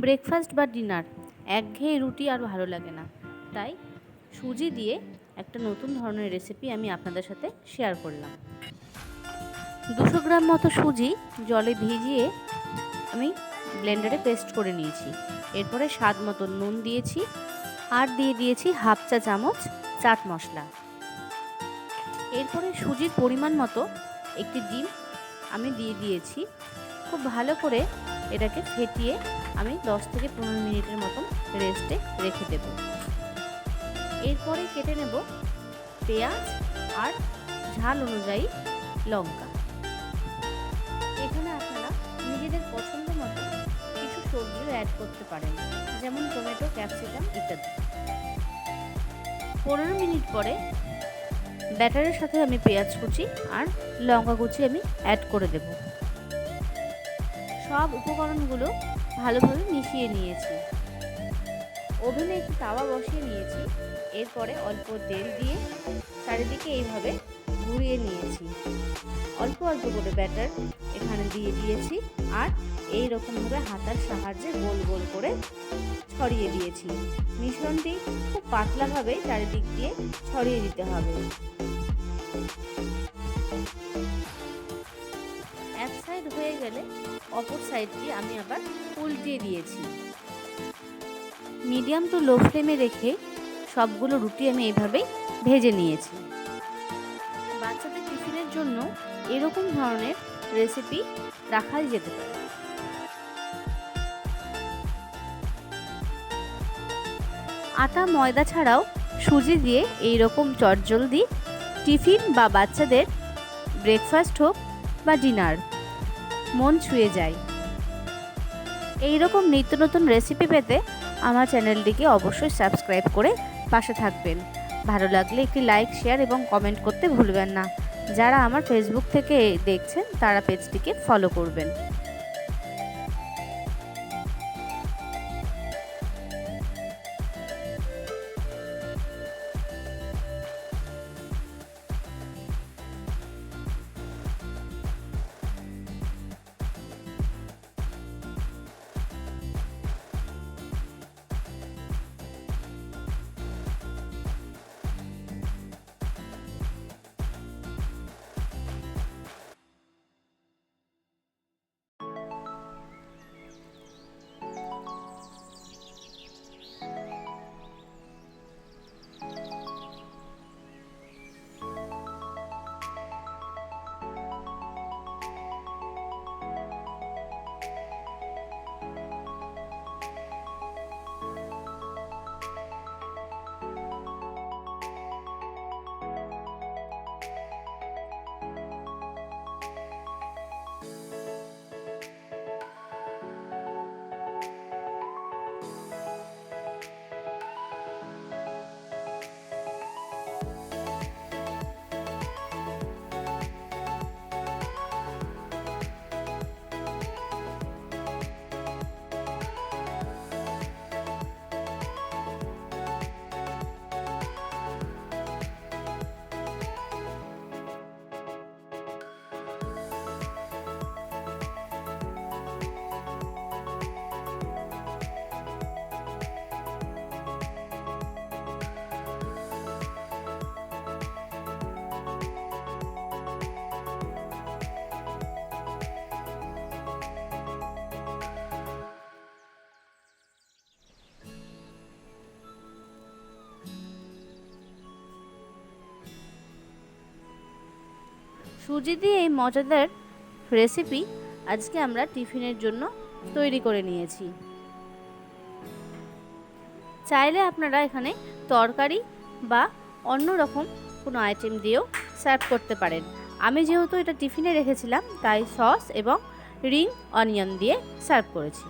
Breakfast বা dinner, একঘেয়ে রুটি আর ভালো লাগে না। তাই সুজি দিয়ে একটা নতুন ধরনের রেসিপি আমি আপনাদের সাথে শেয়ার করলাম। দুশো গ্রাম মতো সুজি জলে ভিজিয়ে আমি ব্লেন্ডারে পেস্ট করে নিয়েছি। এরপরে স্বাদ মতো নুন দিয়েছি আর দিয়ে দিয়েছি হাফ চা চামচ চাট মশলা। এরপরে সুজির পরিমাণ মতো একটি ডিম আমি দিয়ে দিয়েছি। খুব ভালো করে এটাকে ফেটিয়ে আমি দশ থেকে পনেরো মিনিটের মতন রেস্টে রেখে দেব। এরপরে কেটে নেব পেঁয়াজ আর ঝাল অনুযায়ী লঙ্কা। এখানে আপনারা নিজেদের পছন্দ মতো কিছু সবজিও অ্যাড করতে পারেন, যেমন টমেটো, ক্যাপসিকাম ইত্যাদি। পনেরো মিনিট পরে ব্যাটারের সাথে আমি পেঁয়াজ কুচি আর লঙ্কা কুচি আমি অ্যাড করে দেব। সব উপকরণগুলো ভালোভাবে মিশিয়ে নিয়েছি। ওভেনে একটি তাওয়া বসিয়ে নিয়েছি। এরপরে অল্প তেল দিয়ে চারিদিকে এইভাবে ঘুরিয়ে নিয়েছি। অল্প অল্প করে ব্যাটার এখানে দিয়ে দিয়েছি আর এই রকমভাবে হাতার সাহায্যে গোল গোল করে ছড়িয়ে দিয়েছি। মিশ্রণটি খুব পাতলাভাবে চারিদিক দিয়ে ছড়িয়ে দিতে হবে। এক সাইড হয়ে গেলে অপর সাইডটি আমি আবার উল্টিয়ে দিয়েছি। মিডিয়াম টু লো ফ্লেমে রেখে সবগুলো রুটি আমি এইভাবেই ভেজে নিয়েছি। বাচ্চাদের টিফিনের জন্য এরকম ধরনের রেসিপি রাখাই যেতে পারে। আটা, ময়দা ছাড়াও সুজি দিয়ে এই রকম চটজলদি টিফিন বা বাচ্চাদের ব্রেকফাস্ট হোক বা ডিনার মন ছুঁয়ে যায়। এই রকম নিত্য নতুন রেসিপি পেতে আমার চ্যানেলটিকে অবশ্যই সাবস্ক্রাইব করে পাশে থাকবেন। ভালো লাগলে একটি লাইক শেয়ার এবং কমেন্ট করতে ভুলবেন না। যারা আমার ফেসবুক থেকে দেখছেন, তারা পেজটিকে ফলো করবেন। সুজি দিয়ে এই মজাদার রেসিপি আজকে আমরা টিফিনের জন্য তৈরি করে নিয়েছি। চাইলে আপনারা এখানে তরকারি বা অন্য রকম কোনো আইটেম দিয়েও সার্ভ করতে পারেন। আমি যেহেতু এটা টিফিনে রেখেছিলাম, তাই সস এবং রিং অনিয়ন দিয়ে সার্ভ করেছি।